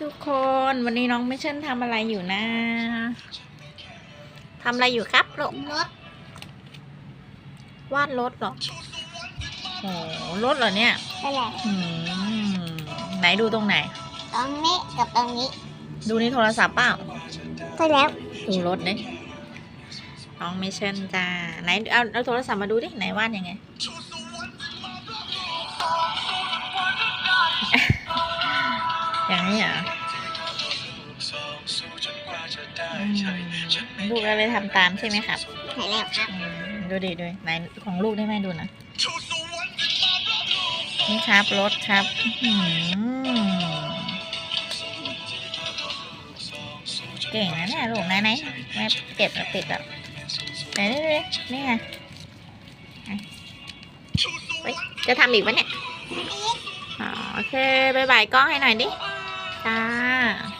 ทุกคนวันนี้น้องไม่เช่นทำอะไรอยู่นะทำอะไรอยู่ครับลูกรถวาดรถเหรอโอ้รถเหรอเนี่ยไปแหละอืมไหนดูตรงไหน ตรงนี้กับตรงนี้ดูในโทรศัพท์เปล่าไปแล้วดูรถเนี่ยน้องไม่เช่นจ้าไหนเอาเอาโทรศัพท์มาดูดิไหนวาดยังไง อย่างนี้เหรออืมลูกก็เลยทำตามใช่ไหมครับไปแล้วครับอืมดูดิดูไหนของลูกได้ไหมดูนะนี่ครับรถครับอื้อหือเก่งนะเนี่ยลูกไหนไหนแม่เก็บแล้วปิดแล้วไหนดูดินี่ไงอะเฮ้ยจะทำอีกปะเนี่ยอ๋อโอเคบายบายกล้องให้หน่อยดิ 打